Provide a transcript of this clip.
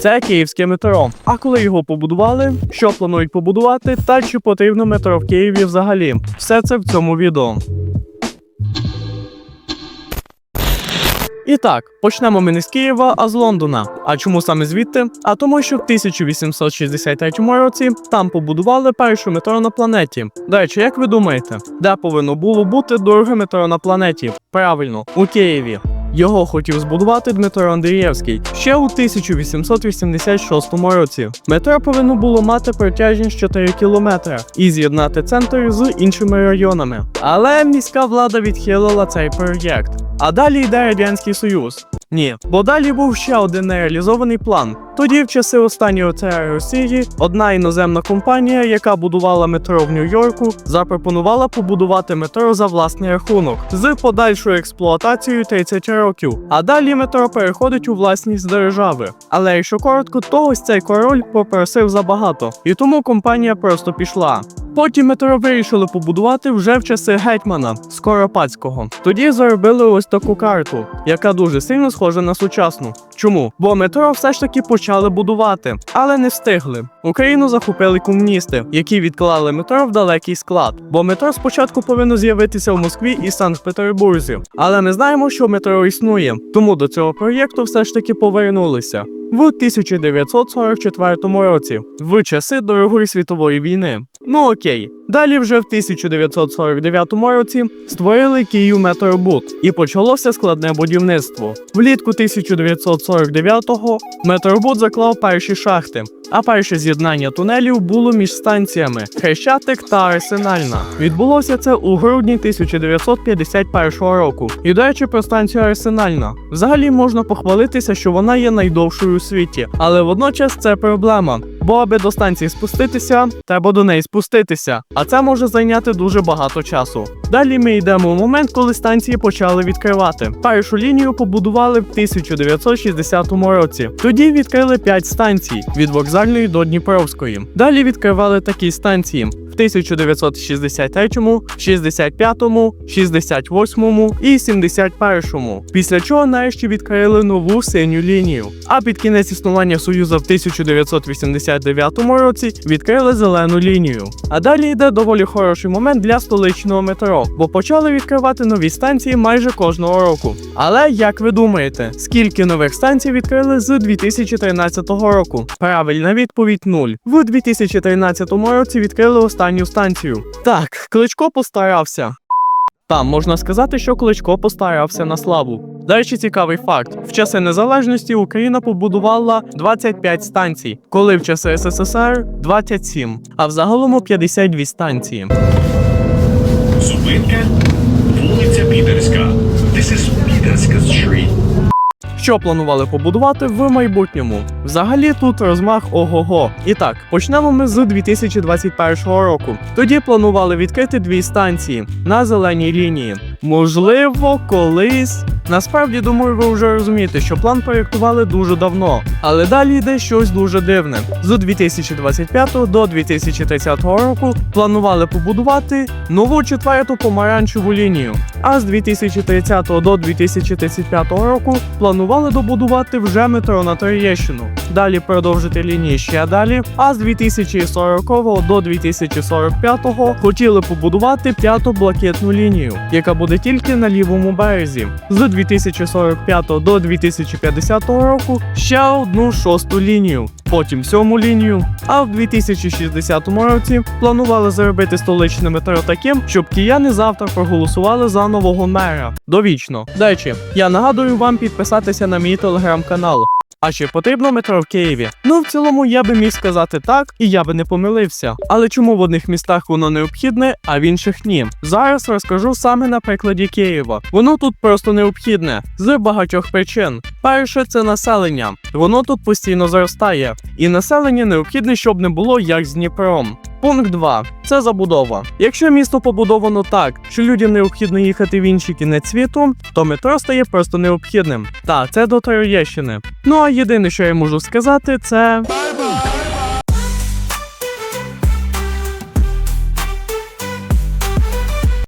Це київське метро. А коли його побудували, що планують побудувати, та чи потрібно метро в Києві взагалі? Все це в цьому відео. І так, почнемо ми не з Києва, а з Лондона. А чому саме звідти? А тому, що в 1863 році там побудували перше метро на планеті. До речі, як ви думаєте, де повинно було бути друге метро на планеті? Правильно, у Києві. Його хотів збудувати Дмитро Андрієвський ще у 1886 році. Метро повинно було мати протяжність 4 кілометри і з'єднати центр з іншими районами. Але міська влада відхилила цей проєкт. А далі йде Радянський Союз. Ні, бо далі був ще один нереалізований план. Тоді, в часи останнього царя Росії, одна іноземна компанія, яка будувала метро в Нью-Йорку, запропонувала побудувати метро за власний рахунок з подальшою експлуатацією 30 років. А далі метро переходить у власність держави. Але якщо коротко, то ось цей король попросив забагато, і тому компанія просто пішла. Потім метро вирішили побудувати вже в часи гетьмана Скоропадського. Тоді заробили ось таку карту, яка дуже сильно схожа на сучасну. Чому? Бо метро все ж таки почали будувати, але не встигли. Україну захопили комуністи, які відклали метро в далекий склад. Бо метро спочатку повинно з'явитися в Москві і Санкт-Петербурзі. Але ми знаємо, що метро існує, тому до цього проєкту все ж таки повернулися. В 1944 році, в часи Другої світової війни. Ну окей. Далі вже в 1949 році створили Київ Метробуд і почалося складне будівництво. Влітку 1949-го Метробуд заклав перші шахти, а перше з'єднання тунелів було між станціями Хрещатик та Арсенальна. Відбулося це у грудні 1951 року. І до речі, про станцію Арсенальна. Взагалі можна похвалитися, що вона є найдовшою у світі, але водночас це проблема. Бо аби до станції спуститися, треба до неї спуститися, а це може зайняти дуже багато часу. Далі ми йдемо у момент, коли станції почали відкривати. Першу лінію побудували в 1960 році. Тоді відкрили 5 станцій від вокзальної до Дніпровської. Далі відкривали такі станції. В 1963, 65, 68 і 71. Після чого нарешті відкрили нову синю лінію. А під кінець існування Союзу в 1989 році відкрили зелену лінію. А далі йде доволі хороший момент для столичного метро, бо почали відкривати нові станції майже кожного року. Але як ви думаєте, скільки нових станцій відкрили з 2013 року? Правильна відповідь 0. В 2013 році відкрили останню станцію. Так, Кличко постарався. Там можна сказати, що Кличко постарався на славу. Речі, цікавий факт: в часи незалежності Україна побудувала 25 станцій, коли в часи СССР 27, а взагалом 52 станції. Зупинка вулиця Підерська. This is Підерська Street. Що планували побудувати в майбутньому? Взагалі тут розмах ого-го. І так, почнемо ми з 2021 року. Тоді планували відкрити дві станції на зеленій лінії. Можливо, колись. Насправді, думаю, ви вже розумієте, що план проєктували дуже давно, але далі йде щось дуже дивне. З 2025 до 2030 року планували побудувати нову четверту помаранчеву лінію. А з 2030 до 2035 року планували добудувати вже метро на Троєщину. Далі продовжити лінії ще далі. А з 2040 до 2045 хотіли побудувати п'яту блакитну лінію, яка буде тільки на лівому березі. З 2045 до 2050 року ще одну шосту лінію. Потім сьому лінію. А в 2060 році планували зробити столичне метро таким, щоб кияни завтра проголосували за нового мера. Довічно. До речі, я нагадую вам підписатися на мій телеграм-канал. А чи потрібно метро в Києві? Ну, в цілому, я би міг сказати так, і я би не помилився. Але чому в одних містах воно необхідне, а в інших ні? Зараз розкажу саме на прикладі Києва. Воно тут просто необхідне з багатьох причин. Перше, це населення. Воно тут постійно зростає, і населення необхідне, щоб не було як з Дніпром. Пункт 2. це забудова. Якщо місто побудовано так, що людям необхідно їхати в інший кінець світу, то метро стає просто необхідним. Та це до Троєщини. Ну а єдине, що я можу сказати, це.